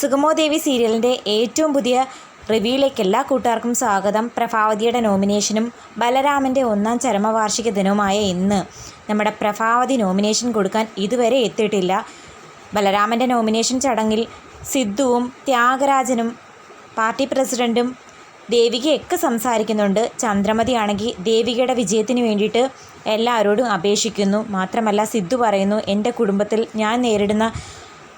സുഗമോ ദേവി സീരിയലിന്റെ ഏറ്റവും പുതിയ റിവ്യൂയിലേക്ക് എല്ലാ കൂട്ടുകാർക്കും സ്വാഗതം. പ്രഭാവതിയുടെ നോമിനേഷനും ബലരാമന്റെ ഒന്നാം ചരമവാർഷിക ദിനവുമായ ഇന്ന് നമ്മുടെ പ്രഭാവതി നോമിനേഷൻ കൊടുക്കാൻ ഇതുവരെ എത്തിയിട്ടില്ല. ബലരാമന്റെ നോമിനേഷൻ ചടങ്ങിൽ സിദ്ധുവും ത്യാഗരാജനും പാർട്ടി പ്രസിഡന്റും ദേവികയൊക്കെ സംസാരിക്കുന്നുണ്ട്. ചന്ദ്രമതിയാണെങ്കിൽ ദേവികയുടെ വിജയത്തിന് വേണ്ടിയിട്ട് എല്ലാവരോടും അപേക്ഷിക്കുന്നു. മാത്രമല്ല സിദ്ധു പറയുന്നു എന്റെ കുടുംബത്തിൽ ഞാൻ നേരിടുന്ന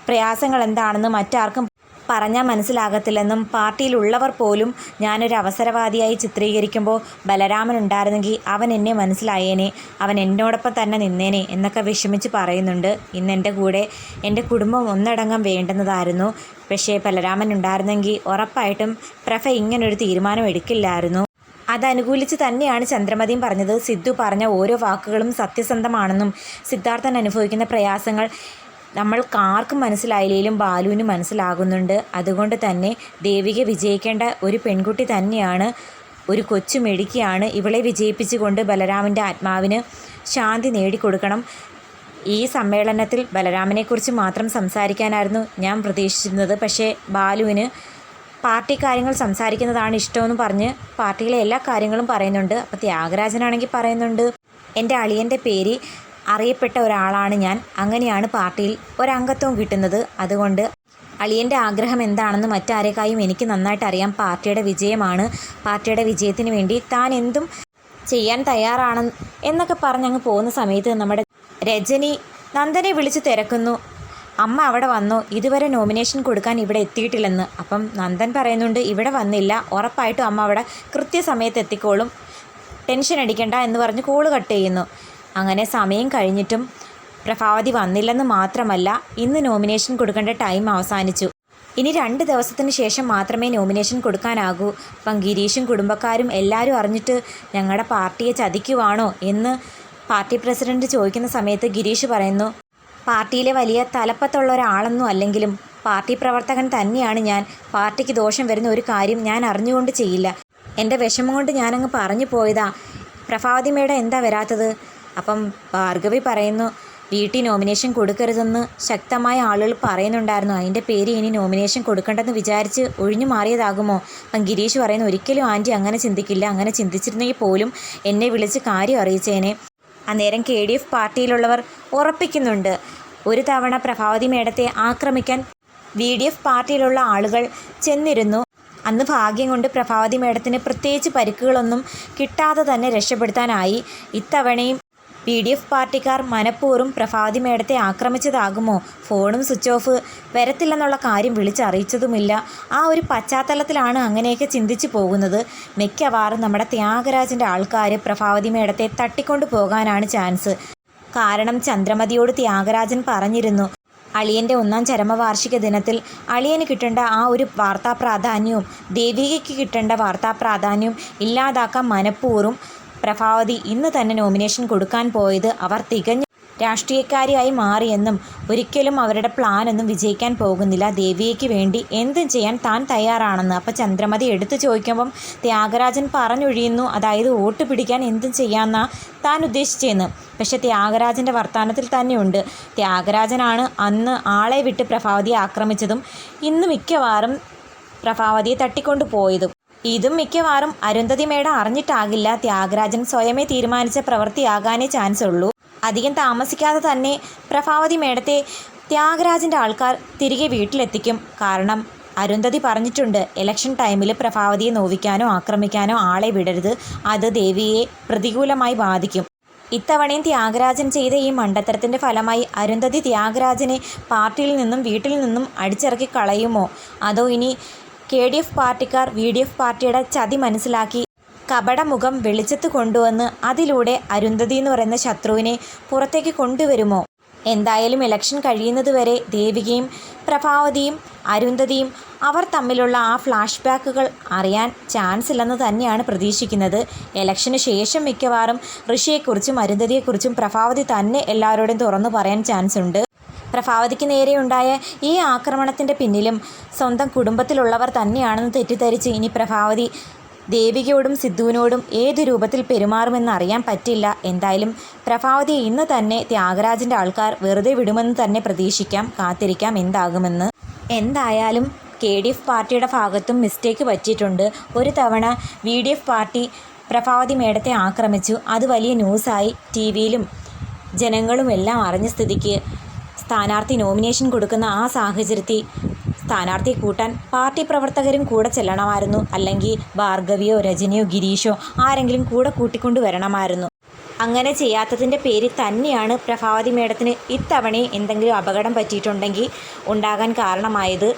പ്രയാസങ്ങൾ എന്താണെന്ന് മറ്റാർക്കും പറഞ്ഞാൽ മനസ്സിലാകത്തില്ലെന്നും പാർട്ടിയിലുള്ളവർ പോലും ഞാനൊരു അവസരവാദിയായി ചിത്രീകരിക്കുമ്പോൾ ബലരാമൻ ഉണ്ടായിരുന്നെങ്കിൽ അവൻ എന്നെ മനസ്സിലായേനെ അവൻ എന്നോടൊപ്പം തന്നെ നിന്നേനെ എന്നൊക്കെ വിഷമിച്ച് പറയുന്നുണ്ട്. ഇന്ന് എന്റെ കൂടെ എന്റെ കുടുംബം ഒന്നടങ്കം വേണ്ടുന്നതായിരുന്നു. പക്ഷേ ബലരാമൻ ഉണ്ടായിരുന്നെങ്കിൽ ഉറപ്പായിട്ടും പ്രഫ ഇങ്ങനൊരു തീരുമാനം എടുക്കില്ലായിരുന്നു അതനുകൂലിച്ച് തന്നെയാണ് ചന്ദ്രമതിയും പറഞ്ഞത്. സിദ്ധു പറഞ്ഞ ഓരോ വാക്കുകളും സത്യസന്ധമാണെന്നും സിദ്ധാർത്ഥൻ അനുഭവിക്കുന്ന പ്രയാസങ്ങൾ നമ്മൾക്ക് ആർക്കും മനസ്സിലായില്ലെങ്കിലും ബാലുവിന് മനസ്സിലാകുന്നുണ്ട്. അതുകൊണ്ട് തന്നെ ദേവിക വിജയിക്കേണ്ട ഒരു പെൺകുട്ടി തന്നെയാണ് ഒരു കൊച്ചു മെടുക്കിയാണ്. ഇവളെ വിജയിപ്പിച്ചുകൊണ്ട് ബലരാമന്റെ ആത്മാവിന് ശാന്തി നേടിക്കൊടുക്കണം. ഈ സമ്മേളനത്തിൽ ബലരാമനെക്കുറിച്ച് മാത്രം സംസാരിക്കാനായിരുന്നു ഞാൻ പ്രതീക്ഷിച്ചിരുന്നത്. പക്ഷേ ബാലുവിന് പാർട്ടി കാര്യങ്ങൾ സംസാരിക്കുന്നതാണ് ഇഷ്ടമെന്ന് പറഞ്ഞ് പാർട്ടിയിലെ എല്ലാ കാര്യങ്ങളും പറയുന്നുണ്ട്. അപ്പോൾ ത്യാഗരാജനാണെങ്കിൽ പറയുന്നുണ്ട് എന്റെ അളിയന്റെ പേര് അറിയപ്പെട്ട ഒരാളാണ് ഞാൻ. അങ്ങനെയാണ് പാർട്ടിയിൽ ഒരംഗത്വം കിട്ടുന്നത്. അതുകൊണ്ട് അളിയന്റെ ആഗ്രഹം എന്താണെന്ന് മറ്റാരേക്കായും എനിക്ക് നന്നായിട്ട് അറിയാം. പാർട്ടിയുടെ വിജയമാണ്. പാർട്ടിയുടെ വിജയത്തിന് വേണ്ടി താൻ എന്തും ചെയ്യാൻ തയ്യാറാണ് എന്നൊക്കെ പറഞ്ഞങ്ങ് പോകുന്ന സമയത്ത് നമ്മുടെ രജനി നന്ദനെ വിളിച്ച് തിരക്കുന്നു. അമ്മ അവിടെ വന്നു. ഇതുവരെ നോമിനേഷൻ കൊടുക്കാൻ ഇവിടെ എത്തിയിട്ടില്ലെന്ന്. അപ്പം നന്ദൻ പറയുന്നുണ്ട് ഇവിടെ വന്നില്ല. ഉറപ്പായിട്ടും അമ്മ അവിടെ കൃത്യസമയത്ത് എത്തിക്കോളും. ടെൻഷൻ അടിക്കണ്ട എന്ന് പറഞ്ഞ് കോൾ കട്ട് ചെയ്യുന്നു. അങ്ങനെ സമയം കഴിഞ്ഞിട്ടും പ്രഭാവതി വന്നില്ലെന്ന് മാത്രമല്ല ഇന്ന് നോമിനേഷൻ കൊടുക്കേണ്ട ടൈം അവസാനിച്ചു. ഇനി രണ്ട് ദിവസത്തിന് ശേഷം മാത്രമേ നോമിനേഷൻ കൊടുക്കാനാകൂ. അപ്പം ഗിരീഷും കുടുംബക്കാരും എല്ലാവരും അറിഞ്ഞിട്ട് ഞങ്ങളുടെ പാർട്ടിയെ ചതിക്കുവാണോ എന്ന് പാർട്ടി പ്രസിഡന്റ് ചോദിക്കുന്ന സമയത്ത് ഗിരീഷ് പറയുന്നു പാർട്ടിയിലെ വലിയ തലപ്പത്തുള്ള ഒരാളൊന്നും അല്ലെങ്കിലും പാർട്ടി പ്രവർത്തകൻ തന്നെയാണ് ഞാൻ. പാർട്ടിക്ക് ദോഷം വരുന്ന ഒരു കാര്യം ഞാൻ അറിഞ്ഞുകൊണ്ട് ചെയ്യില്ല. എന്റെ വിഷമം കൊണ്ട് ഞാനങ്ങ് പറഞ്ഞു പോയതാ. പ്രഭാവതി മേഡം എന്താ വരാത്തത്? അപ്പം ഭാർഗവി പറയുന്നു വീട്ടിൽ നോമിനേഷൻ കൊടുക്കരുതെന്ന് ശക്തമായ ആളുകൾ പറയുന്നുണ്ടായിരുന്നു. അതിന്റെ പേര് ഇനി നോമിനേഷൻ കൊടുക്കണ്ടെന്ന് വിചാരിച്ച് ഒഴിഞ്ഞു മാറിയതാകുമോ? അപ്പം ഗിരീഷ് പറയുന്നു ഒരിക്കലും ആന്റി അങ്ങനെ ചിന്തിക്കില്ല. അങ്ങനെ ചിന്തിച്ചിരുന്നെങ്കിൽ പോലും എന്നെ വിളിച്ച് കാര്യം അറിയിച്ചേനെ. അന്നേരം കെ ഡി എഫ് പാർട്ടിയിലുള്ളവർ ഉറപ്പിക്കുന്നുണ്ട് ഒരു തവണ പ്രഭാവതി മേടത്തെ ആക്രമിക്കാൻ വി ഡി എഫ് പാർട്ടിയിലുള്ള ആളുകൾ ചെന്നിരുന്നു. അന്ന് ഭാഗ്യം കൊണ്ട് പ്രഭാവതി മേഡത്തിന് പ്രത്യേകിച്ച് പരിക്കുകളൊന്നും കിട്ടാതെ തന്നെ രക്ഷപ്പെടുത്താനായി. ഇത്തവണയും പി ഡി എഫ് പാർട്ടിക്കാർ മനഃപൂർവം പ്രഭാതി മേഡത്തെ ആക്രമിച്ചതാകുമോ? ഫോണും സ്വിച്ച് ഓഫ്. വരത്തില്ലെന്നുള്ള കാര്യം വിളിച്ചറിയിച്ചതുമില്ല. ആ ഒരു പശ്ചാത്തലത്തിലാണ് അങ്ങനെയൊക്കെ ചിന്തിച്ചു പോകുന്നത്. മിക്കവാറും നമ്മുടെ ത്യാഗരാജന്റെ ആൾക്കാർ പ്രഭാവതി മേഡത്തെ തട്ടിക്കൊണ്ടു പോകാനാണ് ചാൻസ്. കാരണം ചന്ദ്രമതിയോട് ത്യാഗരാജൻ പറഞ്ഞിരുന്നു അളിയന്റെ ഒന്നാം ചരമവാർഷിക ദിനത്തിൽ അളിയന് കിട്ടേണ്ട ആ ഒരു വാർത്താ പ്രാധാന്യവും ദേവികയ്ക്ക് കിട്ടേണ്ട വാർത്താ പ്രാധാന്യവും ഇല്ലാതാക്കാൻ മനഃപൂർവം പ്രഭാവതി ഇന്ന് തന്നെ നോമിനേഷൻ കൊടുക്കാൻ പോയത് അവർ തികഞ്ഞ രാഷ്ട്രീയക്കാരിയായി മാറിയെന്നും ഒരിക്കലും അവരുടെ പ്ലാനൊന്നും വിജയിക്കാൻ പോകുന്നില്ല. ദേവിയയ്ക്ക് വേണ്ടി എന്തും ചെയ്യാൻ താൻ തയ്യാറാണെന്ന്. അപ്പം ചന്ദ്രമതി എടുത്തു ചോദിക്കുമ്പം ത്യാഗരാജൻ പറഞ്ഞൊഴിയുന്നു. അതായത് വോട്ട് പിടിക്കാൻ എന്തും ചെയ്യാമെന്നാ താൻ ഉദ്ദേശിച്ചതെന്ന് പക്ഷെ ത്യാഗരാജന്റെ വർത്തമാനത്തിൽ തന്നെയുണ്ട്. ത്യാഗരാജനാണ് അന്ന് ആളെ വിട്ട് പ്രഭാവതിയെ ആക്രമിച്ചതും ഇന്ന് മിക്കവാറും പ്രഭാവതിയെ തട്ടിക്കൊണ്ടു പോയതും ഇതും മിക്കവാറും അരുന്ധതി മേഡം അറിഞ്ഞിട്ടാകില്ല. ത്യാഗരാജൻ സ്വയമേ തീരുമാനിച്ച പ്രവൃത്തിയാകാനേ ചാൻസ് ഉള്ളൂ അധികം താമസിക്കാതെ തന്നെ പ്രഭാവതി മേടത്തെ ത്യാഗരാജന്റെ ആൾക്കാർ തിരികെ വീട്ടിലെത്തിക്കും. കാരണം അരുന്ധതി പറഞ്ഞിട്ടുണ്ട് ഇലക്ഷൻ ടൈമിൽ പ്രഭാവതിയെ നോവിക്കാനോ ആക്രമിക്കാനോ ആളെ വിടരുത്. അത് ദേവിയെ പ്രതികൂലമായി ബാധിക്കും. ഇത്തവണയും ത്യാഗരാജൻ ചെയ്ത ഈ മണ്ടത്തരത്തിന്റെ ഫലമായി അരുന്ധതി ത്യാഗരാജനെ പാർട്ടിയിൽ നിന്നും വീട്ടിൽ നിന്നും അടിച്ചിറക്കി കളയുമോ? അതോ ഇനി കെ ഡി എഫ് പാർട്ടിക്കാർ വി ഡി എഫ് പാർട്ടിയുടെ ചതി മനസ്സിലാക്കി. കപടമുഖം വെളിച്ചത്ത് കൊണ്ടുവന്ന് അതിലൂടെ അരുന്ധതി എന്ന് പറയുന്ന ശത്രുവിനെ പുറത്തേക്ക് കൊണ്ടുവരുമോ? എന്തായാലും ഇലക്ഷൻ കഴിയുന്നതുവരെ ദേവികയും പ്രഭാവതിയും അരുന്ധതിയും അവർ തമ്മിലുള്ള ആ ഫ്ലാഷ് ബാക്കുകൾ അറിയാൻ ചാൻസ് ഇല്ലെന്ന് തന്നെയാണ് പ്രതീക്ഷിക്കുന്നത്. ഇലക്ഷന് ശേഷം മിക്കവാറും ഋഷിയെക്കുറിച്ചും അരുന്ധതിയെക്കുറിച്ചും പ്രഭാവതി തന്നെ എല്ലാവരോടും തുറന്നു പറയാൻ ചാൻസ് ഉണ്ട്. പ്രഭാവതിക്ക് നേരെയുണ്ടായ ഈ ആക്രമണത്തിന്റെ പിന്നിലും സ്വന്തം കുടുംബത്തിലുള്ളവർ തന്നെയാണെന്ന് തെറ്റിദ്ധരിച്ച് ഇനി പ്രഭാവതി ദേവികയോടും സിദ്ധുവിനോടും ഏത് രൂപത്തിൽ പെരുമാറുമെന്ന് അറിയാൻ പറ്റില്ല. എന്തായാലും പ്രഭാവതി ഇന്ന് തന്നെ ത്യാഗരാജന്റെ ആൾക്കാർ വെറുതെ വിടുമെന്ന് തന്നെ പ്രതീക്ഷിക്കാം. കാത്തിരിക്കാം എന്താകുമെന്ന്. എന്തായാലും കെ ഡി എഫ് പാർട്ടിയുടെ ഭാഗത്തും മിസ്റ്റേക്ക് പറ്റിയിട്ടുണ്ട്. ഒരു തവണ V D F party Prabhavathi മേടത്തെ ആക്രമിച്ചു. അത് വലിയ ന്യൂസായി ടി വിയിലും ജനങ്ങളും എല്ലാം അറിഞ്ഞ സ്ഥിതിക്ക് സ്ഥാനാർത്ഥി നോമിനേഷൻ കൊടുക്കുന്ന ആ സാഹചര്യത്തിൽ സ്ഥാനാർത്ഥി കൂട്ടാൻ പാർട്ടി പ്രവർത്തകരും കൂടെ ചെല്ലണമായിരുന്നു. അല്ലെങ്കിൽ ഭാർഗവിയോ രജനിയോ ഗിരീഷോ ആരെങ്കിലും കൂടെ കൂട്ടിക്കൊണ്ടു വരണമായിരുന്നു. അങ്ങനെ ചെയ്യാത്തതിന്റെ പേരിൽ തന്നെയാണ് പ്രഭാവതി മേഡത്തിന് ഇത്തവണ എന്തെങ്കിലും അപകടം പറ്റിയിട്ടുണ്ടെങ്കിൽ ഉണ്ടാകാൻ കാരണമായത്.